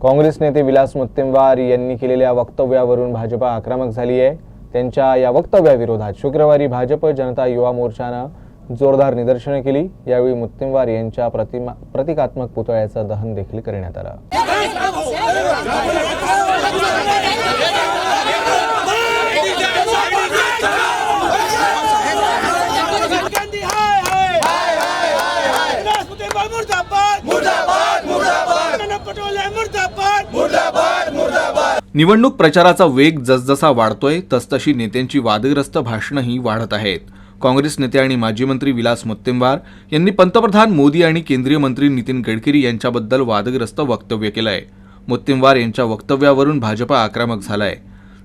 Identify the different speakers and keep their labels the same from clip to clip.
Speaker 1: काँग्रेस नेते विलास मुत्तेमवार यांनी केलेल्या वक्तव्यावरून भाजपा आक्रमक झाली आहे त्यांच्या या वक्तव्याविरोधात शुक्रवारी भाजप जनता युवा मोर्चानं जोरदार निदर्शनं केली यावेळी मुत्तेमवार यांच्या प्रतिमा प्रतिकात्मक पुतळ्याचं दहन देखील करण्यात आलं
Speaker 2: मुर्दाबाद मुर्दाबाद
Speaker 3: निवडणूक प्रचाराचा वेग जसजसा वाढतोय तसतशी नेत्यांची वादग्रस्त भाषणंही वाढत आहेत. काँग्रेस नेते आणि माजी मंत्री विलास मुत्तेमवार यांनी पंतप्रधान मोदी आणि केंद्रीय मंत्री नितीन गडकरी यांच्याबद्दल वादग्रस्त वक्तव्य केलंय. मुत्तेमवार यांच्या वक्तव्यावरून भाजप आक्रमक झालाय.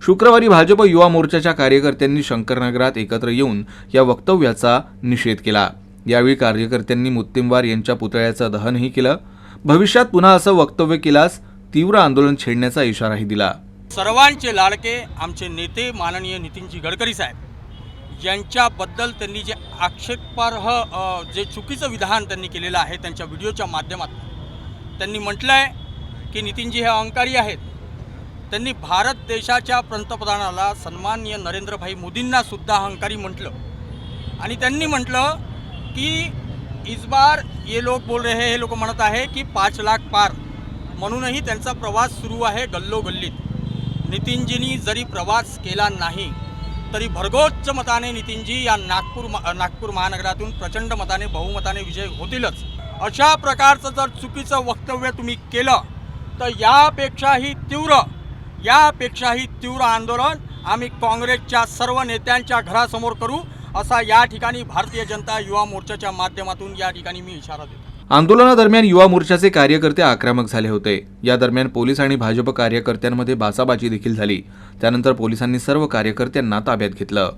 Speaker 3: शुक्रवारी भाजप युवा मोर्चाच्या कार्यकर्त्यांनी शंकरनगरात एकत्र येऊन या वक्तव्याचा निषेध केला. यावेळी कार्यकर्त्यांनी मुत्तेमवार यांच्या पुतळ्याचं दहनही केलं. भविष्यात पुन्हा असं वक्तव्य केल्यास तीव्र आंदोलन छेडण्याचा इशाराही दिला.
Speaker 4: सर्वांचे लाडके आमचे नेते माननीय नितीनजी गडकरी साहेब यांच्याबद्दल त्यांनी जे आक्षेपार्ह जे चुकीचं विधान त्यांनी केलेलं आहे त्यांच्या व्हिडिओच्या माध्यमात त्यांनी म्हटलं आहे की नितीनजी हे अहंकारी आहेत. त्यांनी भारत देशाच्या पंतप्रधानाला सन्माननीय नरेंद्रभाई मोदींना सुद्धा अहंकारी म्हटलं. आणि त्यांनी म्हटलं की इस बार ये लोग बोल रहे हैं हे लोक म्हणत आहे की पाच लाख पार. म्हणूनही त्यांचा प्रवास सुरू आहे गल्लोगल्लीत. नितीनजींनी जरी प्रवास केला नाही तरी भरघोच्च मताने नितीनजी या नागपूर मा- नागपूर महानगरातून प्रचंड मताने बहुमताने विजय होतीलच. अशा प्रकारचं जर चुकीचं वक्तव्य तुम्ही केलं तर यापेक्षाही तीव्र यापेक्षाही तीव्र आंदोलन आम्ही काँग्रेसच्या सर्व नेत्यांच्या घरासमोर करू असा या ठिकाणी भारतीय जनता युवा मोर्चाच्या माध्यमातून या ठिकाणी मी इशारा देतो.
Speaker 3: आंदोलनादरम्यान युवा मोर्चाचे कार्यकर्ते आक्रमक झाले होते. या दरम्यान पोलीस आणि भाजप कार्यकर्त्यांमध्ये बाचाबाची देखील झाली. त्यानंतर पोलिसांनी सर्व कार्यकर्त्यांना ताब्यात घेतलं.